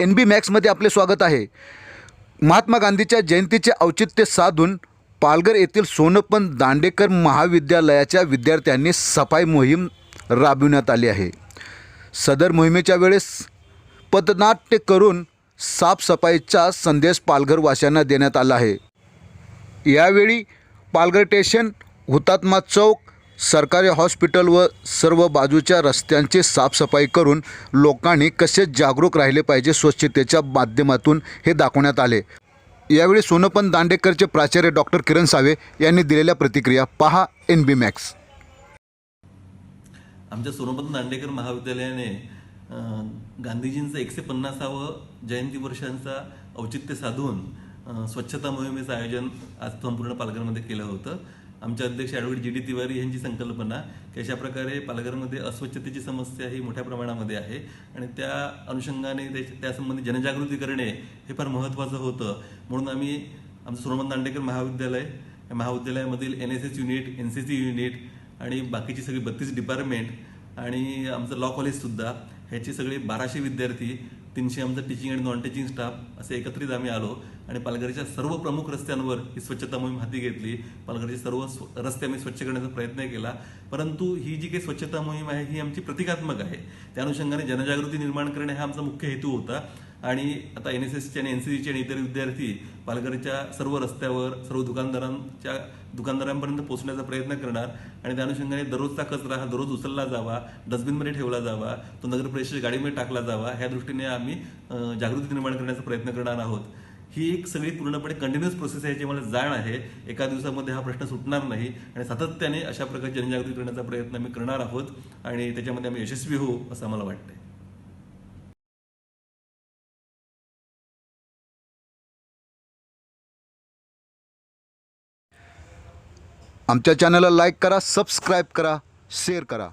N बी मॅक्समध्ये आपले स्वागत आहे. महात्मा गांधीच्या जयंतीचे औचित्य साधून पालघर येथील सोनपन दांडेकर महाविद्यालयाच्या विद्यार्थ्यांनी सफाई मोहीम राबविण्यात आली आहे. सदर मोहिमेच्या वेळेस पथनाट्य करून साफसफाईचा संदेश पालघरवाशांना देण्यात आला आहे. यावेळी पालघर स्टेशन हुतात्मा चौक सरकारी हॉस्पिटल व सर्व बाजूच्या रस्त्यांची साफसफाई करून लोकांनी कसे जागरूक राहिले पाहिजे स्वच्छतेच्या माध्यमातून हे दाखवण्यात आले. यावेळी सोनपन दांडेकरचे प्राचार्य डॉक्टर किरण सावे यांनी दिलेल्या प्रतिक्रिया पहा एन बी मॅक्स. आमच्या सोनपन दांडेकर महाविद्यालयाने अं, गांधीजींचं एकशे पन्नासावं जयंती वर्षांचा औचित्य साधून स्वच्छता मोहिमेचं आयोजन आज संपूर्ण पालघरमध्ये केलं होतं. आमचे अध्यक्ष ॲडव्होकेट जी डी तिवारी यांची संकल्पना की अशा प्रकारे पालघरमध्ये अस्वच्छतेची समस्या ही मोठ्या प्रमाणामध्ये आहे आणि त्या अनुषंगाने त्या- त्यासंबंधी जनजागृती करणे हे फार महत्त्वाचं होतं. म्हणून आम्ही आमचं सोनोपंत दांडेकर महाविद्यालय महाविद्यालयामधील N S S unit N C C unit आणि बाकीची सगळी बत्तीस डिपार्टमेंट आणि आमचं लॉ कॉलेजसुद्धा ह्याचे सगळे बाराशे विद्यार्थी तीनशे आमचं टीचिंग आणि नॉन टीचिंग स्टाफ असे एकत्रित आम्ही आलो आणि पालघरच्या सर्व प्रमुख रस्त्यांवर ही स्वच्छता मोहीम हाती घेतली. पालघरचे सर्व स्व- रस्ते आम्ही स्वच्छ करण्याचा प्रयत्न केला. परंतु ही जी काही स्वच्छता मोहीम आहे ही आमची प्रतिकात्मक आहे. त्या अनुषंगाने जनजागृती निर्माण करणे हा आमचा मुख्य हेतू होता. आणि आता एन एस एसचे आणि एन सी सीचे आणि इतर विद्यार्थी पालघरच्या सर्व रस्त्यावर सर्व दुकानदारांच्या दुकानदारांपर्यंत पोहोचण्याचा प्रयत्न करणार आणि त्या अनुषंगाने दररोजचा कचरा हा दररोज उचलला जावा डस्टबिनमध्ये ठेवला जावा तो नगर परिषद गाडीमध्ये टाकला जावा ह्या दृष्टीने आम्ही जागृती निर्माण करण्याचा प्रयत्न करणार आहोत. ही एक सगळी पूर्णपणे कंटिन्युअस प्रोसेस आहे याची मला जाण आहे. एका दिवसामध्ये हा प्रश्न सुटणार नाही आणि सातत्याने अशा प्रकारे जनजागृती करण्याचा प्रयत्न आम्ही करणार आहोत आणि त्याच्यामध्ये आम्ही यशस्वी होऊ असं मला वाटतं आमच्या चॅनलला लाईक करा सबस्क्राईब करा शेअर करा.